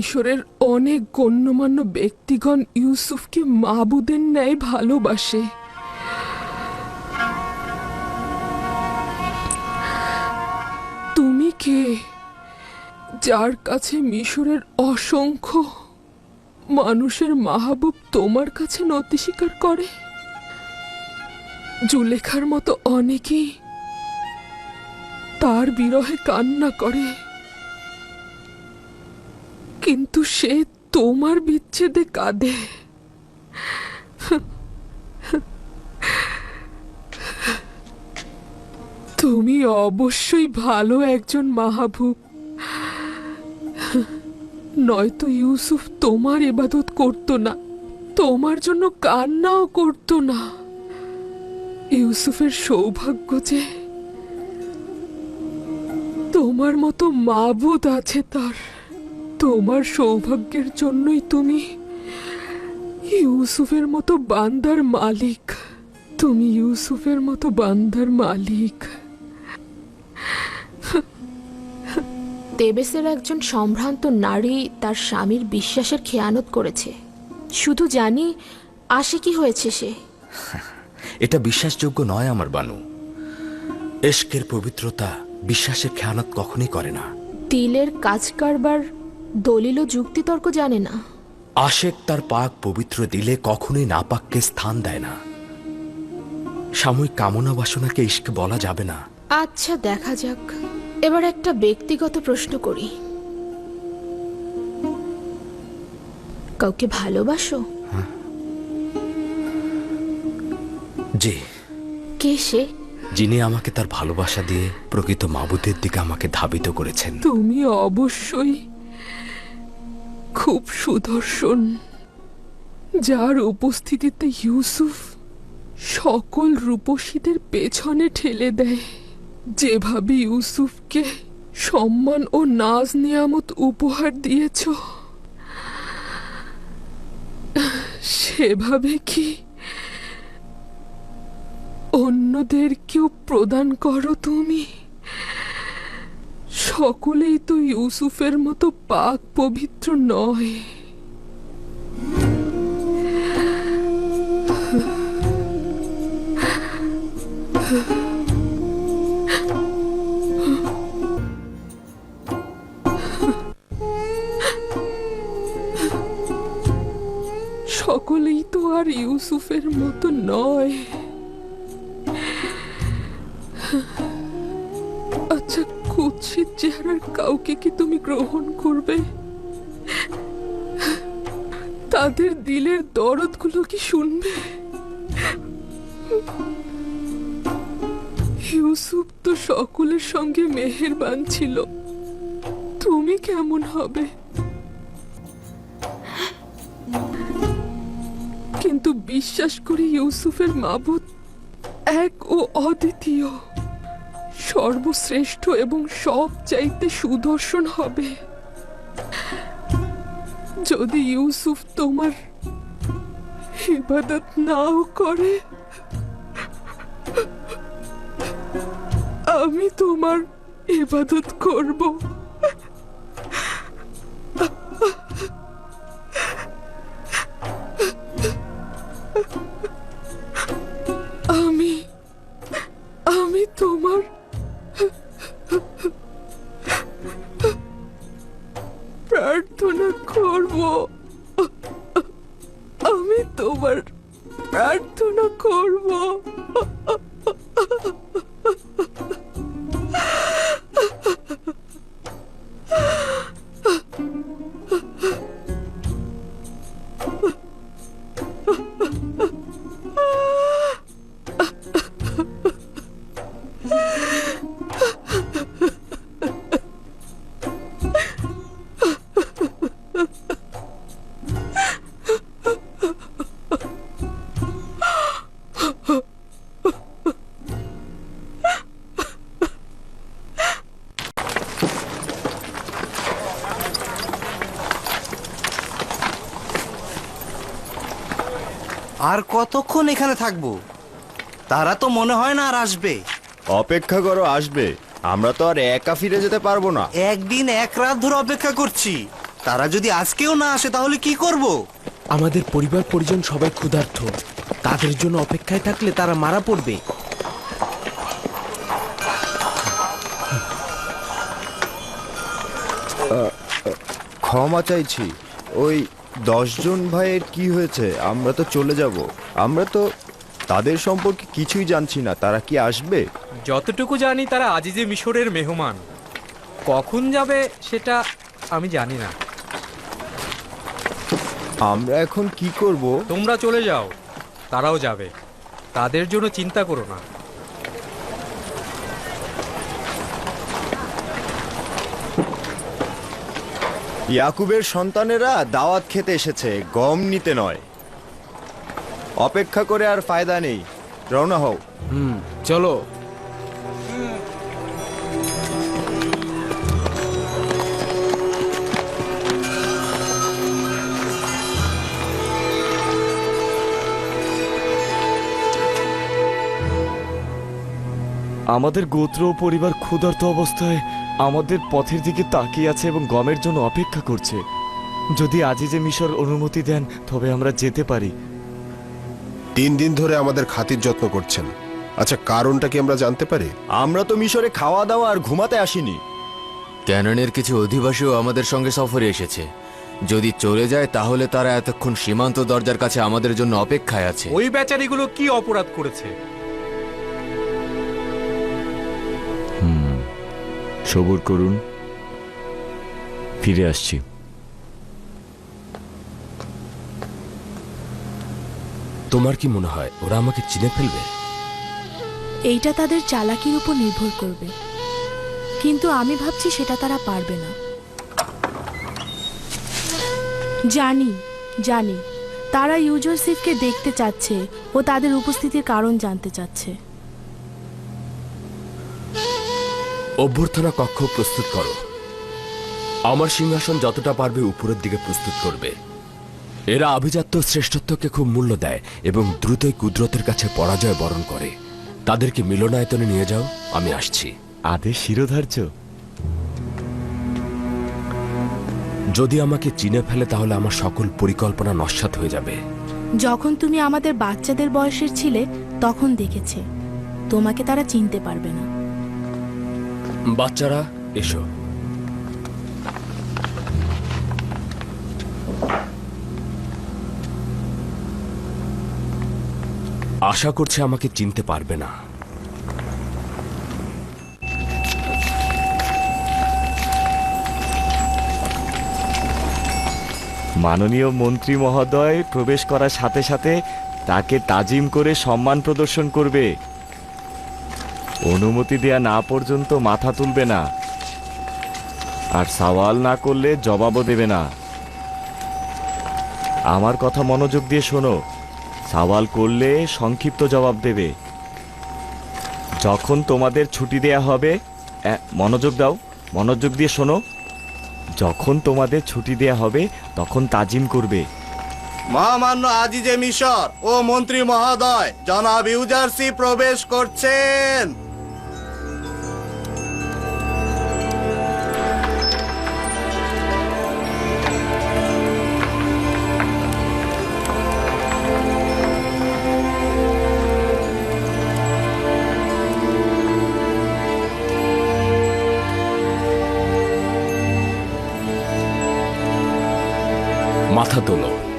মিশরের অনেক গণ্যমান্য ব্যক্তিগণ ইউসুফকে মাবুদের ন্যায় ভালোবাসে। তুমি কে? যার কাছে মিশরের অসংখ্য মানুষের মাহবুব তোমার কাছে নতি স্বীকার করে? জুলেখার মতো অনেকেই তার বিরহে কান্না করে। কিন্তু সে তোমার বিচ্ছেদে কাঁদে। তুমি অবশ্যই ভালো একজন মাহবুব। নয়তো ইউসুফ তোমার এবাদত করতো না, তোমার জন্য কান্নাও করতো না। ইউসুফের সৌভাগ্য যে তোমার মতো মাবুদ আছে তার। তোমার সৌভাগ্যের জন্যই তুমি ইউসুফের মতো বান্দার মালিক। তুমি ইউসুফের মতো বান্দার মালিক। তেবেসের একজন সম্ভ্রান্ত নারী তার স্বামীর বিশ্বাসের খেয়ানত করেছে। শুধু জানি আসে কি হয়েছে সে। এটা বিশ্বাসযোগ্য নয় আমার বানু। এশকের পবিত্রতা বিশ্বাসের খেয়ানত কখনই করে না। তিলের কাজ কারবার দলিল ও যুক্তিতর্ক জানে না। আশেক তার পাক পবিত্র দিলে কখনোই নাপাককে স্থান দেয় না। সাময়িক কামনা বাসনাকে ইস্ক বলা যাবে না। আচ্ছা দেখা যাক। এবার একটা ব্যক্তিগত প্রশ্ন করি। কাউকে ভালোবাসো? জি। কে সে? যিনি আমাকে তার ভালোবাসা দিয়ে প্রকৃত মাবুদের দিকে আমাকে ধাবিত করেছেন। তুমি অবশ্যই খুব সুদর্শন, যার উপস্থিতিতে ইউসুফ সকল রূপসীদের পেছনে ঠেলে দেয়। যেভাবে ইউসুফকে সম্মান ও নাজ নিয়ামত উপহার দিয়েছ, সেভাবে কি অন্যদেরকেও প্রদান করো তুমি? সকলেই তো ইউসুফের মতো পাক পবিত্র নয়। সকলেই তো আর ইউসুফের মতো নয়। চেহারার কাউকে কি তুমি গ্রহণ করবে? তাদের দিলের দরদগুলো কি শুনবে? ইউসুফ তো সকলের সঙ্গে মেহেরবান ছিল। তুমি কেমন হবে? কিন্তু বিশ্বাস করি ইউসুফের মাবুদ এক ও অদ্বিতীয়। সর্বশ্রেষ্ঠ এবং সব চাইতে সুদর্শন হবে। যদি ইউসুফ তোমার ইবাদত নাও করে, আমি তোমার ইবাদত করব। আর কতক্ষণ এখানে থাকব? তারা তো মনে হয় না আর আসবে। অপেক্ষা করো আসবে। আমরা তো আর একা ফিরে যেতে পারব না। একদিন এক রাত ধরে অপেক্ষা করছি। তারা যদি আজকেও না আসে তাহলে কি করব? আমাদের পরিবার পরিজন সবাই ক্ষুধার্ত। তাদের জন্য অপেক্ষায় থাকলে তারা মারা পড়বে। ক্ষমা চাইছি। ওই দশজন ভাইয়ের কি হয়েছে? আমরা তো চলে যাব। আমরা তো তাদের সম্পর্কে কিছুই জানছি না। তারা কি আসবে? যতটুকু জানি তারা আজিজে মিশরের মেহমান। কখন যাবে সেটা আমি জানি না। আমরা এখন কি করব? তোমরা চলে যাও। তারাও যাবে। তাদের জন্য চিন্তা করো না। ইয়াকুবের সন্তানেরা দাওয়াত খেতে এসেছে গম নিতে নয়। অপেক্ষা করে আর ফায়দা নেই। রওনা হও। হুম চলো। আমাদের গোত্র ও পরিবার ক্ষুধার্ত অবস্থায় আমাদের পথের দিকে তাকিয়ে আছে এবং গমের জন্য অপেক্ষা করছে। যদি আজিজে মিশর অনুমতি দেন তবে আমরা যেতে পারি। তিন দিন ধরে আমাদের খাতির যত্ন করছেন। আচ্ছা কারণটা কি আমরা জানতে পারি? আমরা তো মিশরে খাওয়া দাওয়া আর ঘুমাতে আসিনি। ক্যাননের কিছু অধিবাসীও আমাদের সঙ্গে সফরে এসেছে। যদি চলে যায় তাহলে তারা এতক্ষণ সীমান্ত দরজার কাছে আমাদের জন্য অপেক্ষায় আছে। ওই বেচারিগুলো কি অপরাধ করেছে? সবুর করুন। ফিরে আসছি। তোমার কি মনে হয় ওরা আমাকে চিনে ফেলবে? এইটা তাদের চালাকির উপর নির্ভর করবে। কিন্তু আমি ভাবছি সেটা তারা পারবে না। জানি জানি। তারা ইউজোসিফকে দেখতে চাচ্ছে ও তাদের উপস্থিতির কারণ জানতে চাচ্ছে। অভ্যর্থনা কক্ষ প্রস্তুত করো। আমার সিংহাসন যতটা পারবে উপরের দিকে প্রস্তুত করবে। এরা আভিজাত্য শ্রেষ্ঠত্বকে খুব মূল্য দেয় এবং দ্রুতই কুদরতের কাছে পরাজয় বরণ করে। তাদেরকে মিলনায়তনে নিয়ে যাও আমি আসছি। আদেশ শিরোধার্য। যদি আমাকে চিনে ফেলে তাহলে আমার সকল পরিকল্পনা নস্যাৎ হয়ে যাবে। যখন তুমি আমাদের বাচ্চাদের বয়সের ছিলে তখন দেখেছে। তোমাকে তারা চিনতে পারবে না। বাচ্চারা, এসো। আশা করছে আমাকে চিনতে পারবে না। মাননীয় মন্ত্রী মহোদয় প্রবেশ করার সাথে সাথে তাকে তাজিম করে সম্মান প্রদর্শন করবে। অনুমতি দেয়া না পর্যন্ত মাথা তুলবে না। আর সওয়াল না করলে জবাবও দেবে না। আমার কথা মনোযোগ দিয়ে শোনো। সওয়াল করলে সংক্ষিপ্ত জবাব দেবে। যখন তোমাদের ছুটি দেয়া হবে মনোযোগ দাও। মনোযোগ দিয়ে শোনো। যখন তোমাদের ছুটি দেয়া হবে, তখন তাজিম করবে। মহামান্য আজিজে মিশর ও মন্ত্রী মহোদয়, জনাব ইউজারসি প্রবেশ করছেন। মাথা তোলো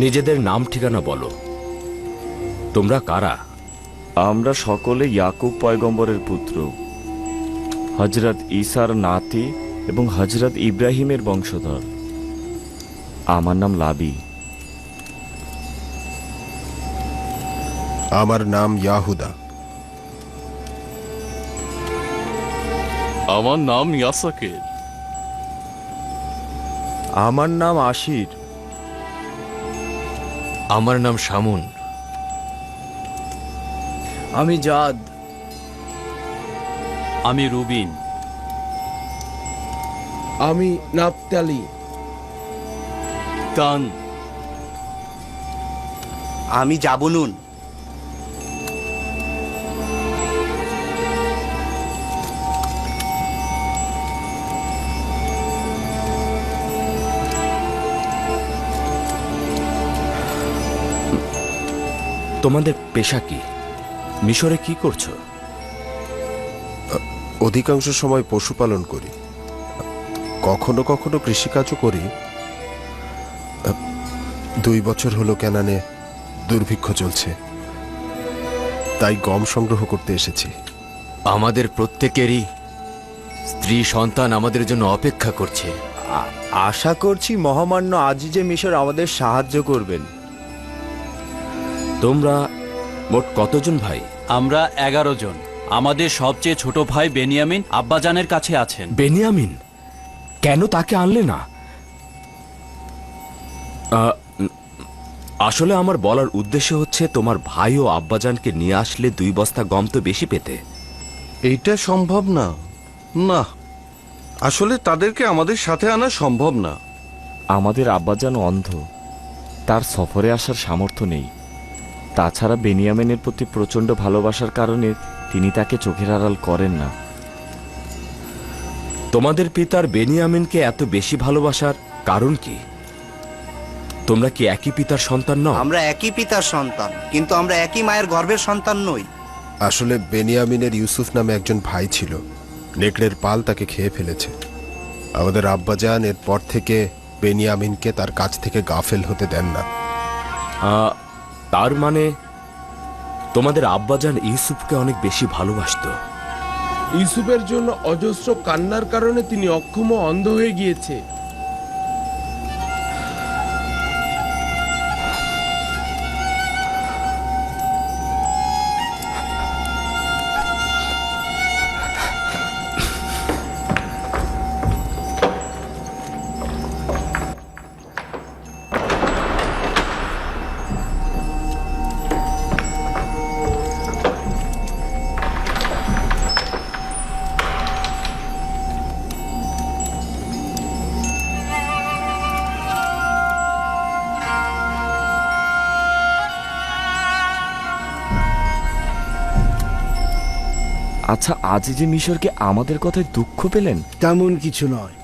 নিজেদের নাম ঠিকানা বলো। তোমরা কারা? আমরা সকলে ইয়াকুব পয়গম্বরের পুত্র। হজরত ইসার নাতি এবং হজরত ইব্রাহিমের বংশধর। আমার নাম লাবি। আমার নাম ইয়াহুদা। আমার নাম ইয়াসাকের। আমার নাম আশির। আমার নাম শামুন। আমি জাদ। আমি রুবিন। আমি নাপতালি তান। আমি জাবনুন তোমাদের পেশা কি? মিশরে কি করছ? অধিকাংশ সময় পশুপালন করি। কখনো কখনো কৃষিকাজও করি। দুই বছর হলো কেনানে দুর্ভিক্ষ চলছে। তাই গম সংগ্রহ করতে এসেছি। আমাদের প্রত্যেকেরই স্ত্রী সন্তান আমাদের জন্য অপেক্ষা করছে। আশা করছি মহামান্য আজিজে মিশর আমাদের সাহায্য করবেন। তোমরা মোট কতজন ভাই? আমরা এগারো জন। আমাদের সবচেয়ে ছোট ভাই বেনিয়ামিন আব্বাজানের কাছে আছেন। বেনিয়ামিন? কেন তাকে আনলে না? আহ, আসলে আমার বলার উদ্দেশ্য হচ্ছে তোমার ভাই ও আব্বাজানকে নিয়ে আসলে দুই বস্তা গম তো বেশি পেতে। এইটা সম্ভব না। না আসলে তাদেরকে আমাদের সাথে আনা সম্ভব না। আমাদের আব্বাজান অন্ধ। তার সফরে আসার সামর্থ্য নেই। তাছাড়া বেনিয়ামিনের প্রতি প্রচণ্ড ভালোবাসার কারণে তিনি তাকে চোখের আড়াল করেন না। তোমাদের পিতার বেনিয়ামিনকে এত বেশি ভালোবাসার কারণ কি? তোমরা কি একই পিতার সন্তান নও? আমরা একই পিতার সন্তান কিন্তু আমরা একই মায়ের গর্ভের সন্তান নই। আসলে বেনিয়ামিনের ইউসুফ নামে একজন ভাই ছিল। নেকড়ের পাল তাকে খেয়ে ফেলেছে। আমাদের আব্বাজান এর পর থেকে বেনিয়ামিনকে তার কাছ থেকে গাফেল হতে দেন না। আহ, তার মানে তোমাদের আব্বাজান ইউসুফকে অনেক বেশি ভালোবাসত। ইউসুফের জন্য অজস্র কান্নার কারণে তিনি অক্ষম অন্ধ হয়ে গিয়েছে। আচ্ছা আজিজে মিশরকে আমাদের কথায় দুঃখ পেলেন? তেমন কিছু নয়।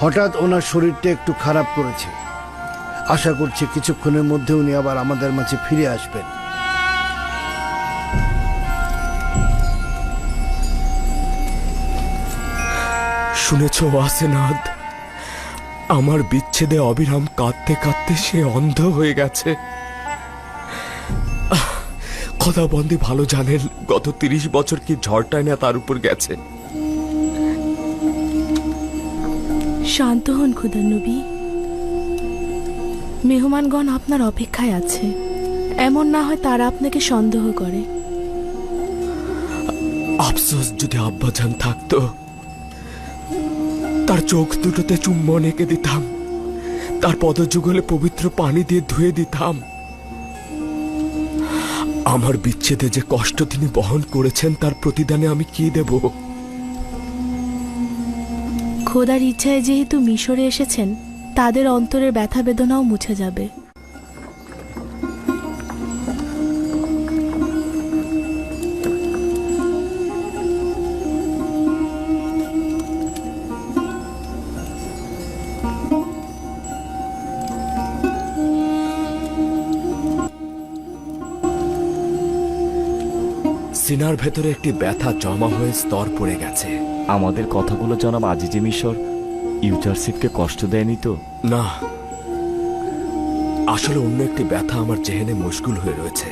হঠাৎ ওনার শরীরটা একটু খারাপ করেছে। আশা করছি কিছুক্ষণের মধ্যে উনি আবার আমাদের মাঝে ফিরে আসবেন। শুনেছ ওয়াসেনাদ? আমার বিচ্ছেদে অবিরাম কাঁদতে কাঁদতে সে অন্ধ হয়ে গেছে। খোদাবন্দি ভালো জানেন গত তিরিশ বছর কি ঝড়টায় না তার উপর গেছে? শান্ত হন খুদা নবী মেহমানগণ আপনার অপেক্ষায় আছে। এমন না হয় তারা আপনাকে সন্দেহ করে। আফসোস যদি আব্বাজান থাকতো তার চোখ দুটোতে চুম্বন এঁকে দিতাম তার পদযুগলে পবিত্র পানি দিয়ে ধুয়ে দিতাম। আমার বিচ্ছেদে যে কষ্ট তিনি বহন করেছেন, তার প্রতিদানে আমি কি দেব? খোদার ইচ্ছায় যেহেতু মিশরে এসেছেন, তাদের অন্তরের ব্যথা বেদনাও মুছে যাবে। সিনার ভেতরে একটি ব্যথা জমা হয়ে স্তর পড়ে গেছে। আমাদের কথাগুলো জনাব আজিজে মিশর ইউজারশিপকে কষ্ট দেয়নি তো? না। আসলে অন্য একটি ব্যথা আমার চেহেনে মুশকুল হয়ে রয়েছে।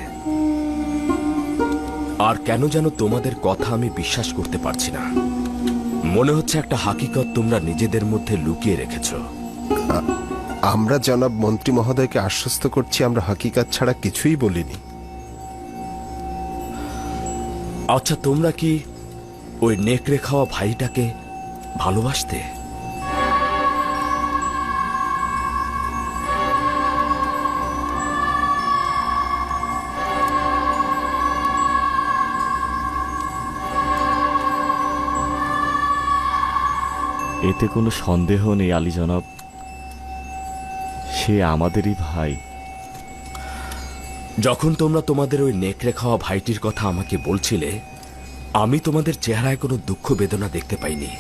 আর কেন যেন তোমাদের কথা আমি বিশ্বাস করতে পারছি না। মনে হচ্ছে একটা হাকিকত তোমরা নিজেদের মধ্যে লুকিয়ে রেখেছ। আমরা জনাব মন্ত্রী মহোদয়কে আশ্বস্ত করছি আমরা হাকিকাত ছাড়া কিছুই বলিনি। আচ্ছা তোমরা কি ওই নেকড়ে খাওয়া ভাইটাকে ভালোবাসতে? এতে কোনো সন্দেহ নেই, আলী জনাব। সে আমাদেরই ভাই। যখন তোমরা তোমাদের ওই নেকড়ে খাওয়া ভাইটির কথা আমাকে বলছিলে, আমি তোমাদের চেহারায় কোনো দুঃখ বেদনা দেখতে পাইনি।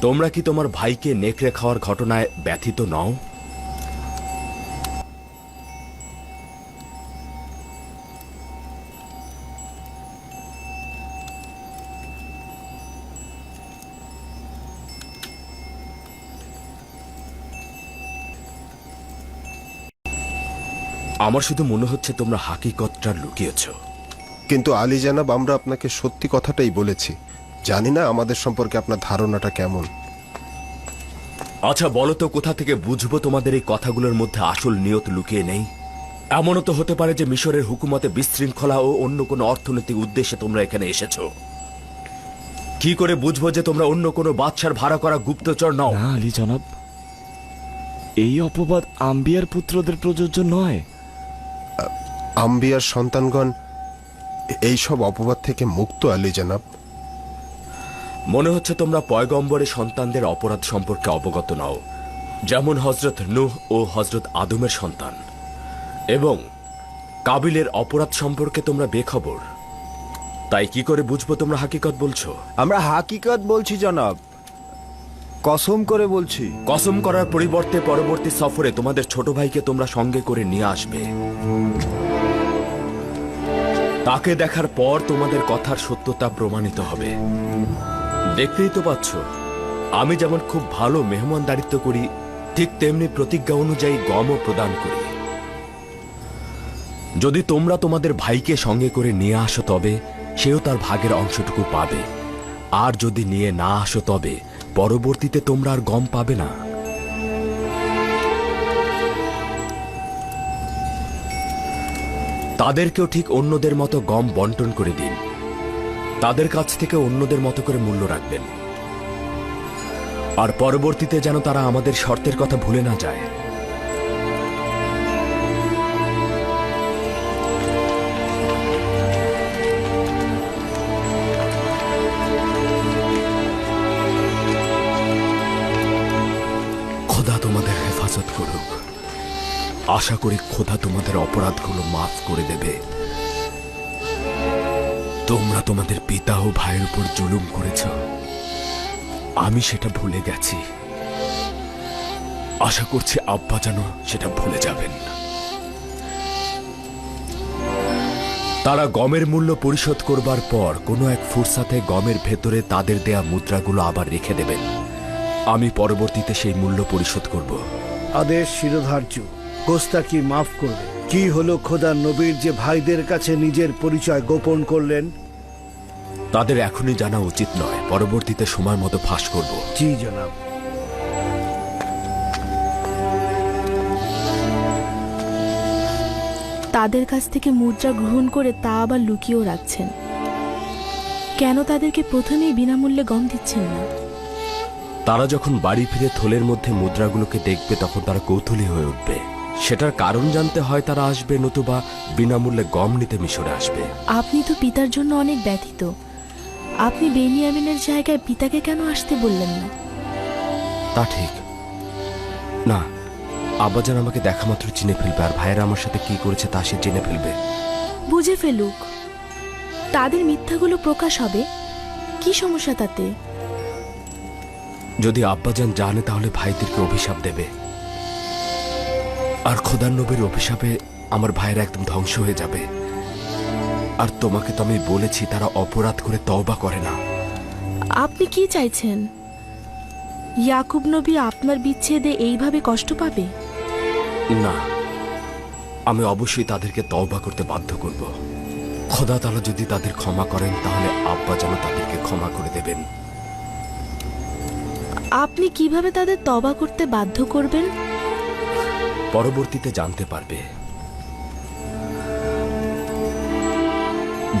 তোমরা কি তোমার ভাইকে নেকড়ে খাওয়ার ঘটনায় ব্যথিত নও? আমার শুধু মনে হচ্ছে তোমরা হাকিকতটা লুকিয়েছ। কিন্তু আলী জানাব আমরা আপনাকে সত্যি কথাটাই বলেছি। জানি না আমাদের সম্পর্কে আপনার ধারণাটা কেমন। আচ্ছা বলো তো কোথা থেকে বুঝব তোমাদের এই কথাগুলোর মধ্যে আসল নিয়ত লুকিয়ে নেই? এমনও তো হতে পারে যে মিশরের হুকুমতে বিশৃঙ্খলা ও অন্য কোনো অর্থনৈতিক উদ্দেশ্যে তোমরা এখানে এসেছ। কি করে বুঝব যে তোমরা অন্য কোনো বাদশার ভাড়া করা গুপ্তচর নও? না আলী জনাব এই অপবাদ আম্বিয়ার পুত্রদের প্রযোজ্য নয়। আম্বিয়ার সন্তানগণ এই সব অপবাদ থেকে মুক্ত আলী জানাব। মনে হচ্ছে তোমরা পয়গম্বরের সন্তানদের অপরাধ সম্পর্কে অবগত নও যেমন হজরত নূহ ও হজরত আদমের সন্তান। এবং কাবিলের অপরাধ সম্পর্কে তোমরা বেখবর। তাই কি করে বুঝব তোমরা হাকিকত বলছো? আমরা হাকিকত বলছি জনাব। কসম করে বলছি। কসম করার পরিবর্তে পরবর্তী সফরে তোমাদের ছোট ভাইকে তোমরা সঙ্গে করে নিয়ে আসবে। তাকে দেখার পর তোমাদের কথার সত্যতা প্রমাণিত হবে। দেখতেই তো পাচ্ছ, আমি যেমন খুব ভালো মেহমানদারিত্ব করি, ঠিক তেমনি প্রতিজ্ঞা অনুযায়ী গমও প্রদান করি। যদি তোমরা তোমাদের ভাইকে সঙ্গে করে নিয়ে আসো তবে, সেও তার ভাগের অংশটুকু পাবে। আর যদি নিয়ে না আসো তবে, পরবর্তীতে তোমরা আর গম পাবে না। তাদেরকেও ঠিক অন্যদের মতো গম বন্টন করে দিন। তাদের কাছ থেকে অন্যদের মতো করে মূল্য রাখবেন। আর পরবর্তীতে যেন তারা আমাদের শর্তের কথা ভুলে না যায়। আশা করি খোদা তোমাদের অপরাধগুলো মাফ করে দেবে। তোমরা তোমাদের পিতা ও ভাইয়ের উপর জুলুম করেছ। আমি সেটা ভুলে গেছি। আশা করছি আব্বা যেন সেটা ভুলে যাবেন। তারা গমের মূল্য পরিশোধ করবার পর কোনো এক ফুরসাতে গমের ভেতরে তাদের দেয়া মুদ্রাগুলো আবার রেখে দেবেন। আমি পরবর্তীতে সেই মূল্য পরিশোধ করব। আদেশ শিরোধার্য। গোস্তাকি মাফ করবে? কি হলো খোদা নবীর যে ভাইদের কাছে নিজের পরিচয় গোপন করলেন? তাদের এখনই জানা উচিত নয়। পরবর্তীতে সময় মতো ফাঁস করব। জি জনাব। তাদের কাছ থেকে মুদ্রা গ্রহণ করে তা আবার লুকিয়েও রাখছেন। কেন তাদেরকে প্রথমেই বিনামূল্যে গম দিচ্ছেন না? তারা যখন বাড়ি ফিরে থলের মধ্যে মুদ্রাগুলোকে দেখবে তখন তারা কৌতূহলী হয়ে উঠবে। সেটার কারণ জানতে হয় তারা আসবে নতুবা বিনামূল্যে গম নিতে মিশরে আসবে। আপনি তো পিতার জন্য অনেক ব্যথিত। আপনি বেনিয়ামিনের জায়গায় পিতাকে কেন আসতে বললেন না? তা ঠিক। না আব্বাজান আমাকে দেখা মাত্র চিনে ফেলবে আর ভাইয়েরা আমার সাথে কি করেছে তা সে জেনে ফেলবে। বুঝে ফেলুক। তাদের মিথ্যাগুলো প্রকাশ হবে? কি সমস্যা তাতে? যদি আব্বাজান জানে তাহলে ভাইদেরকে অভিশাপ দেবে। আর খোদার নবীর অভিশাপে আমার ভাইয়েরা একদম ধ্বংস হয়ে যাবে। আর তোমাকে তো আমি বলেছি তারা অপরাধ করে তওবা করে না। আপনি কি চাইছেন? ইয়াকুব নবী আপনার বিচ্ছেদে এইভাবে কষ্ট পাবে? না আমি অবশ্যই তাদেরকে তওবা করতে বাধ্য করব। খোদা তালা যদি তাদের ক্ষমা করেন তাহলে আব্বা যেন তাদেরকে ক্ষমা করে দেবেন। আপনি কীভাবে তাদের তবা করতে বাধ্য করবেন? পরবর্তীতে জানতে পারবে।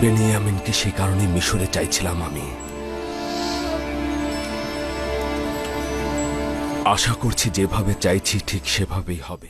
বেনিয়ামিনকে সে কারণে মিশরে চাইছিলাম আমি। আশা করছি যেভাবে চাইছি ঠিক সেভাবেই হবে।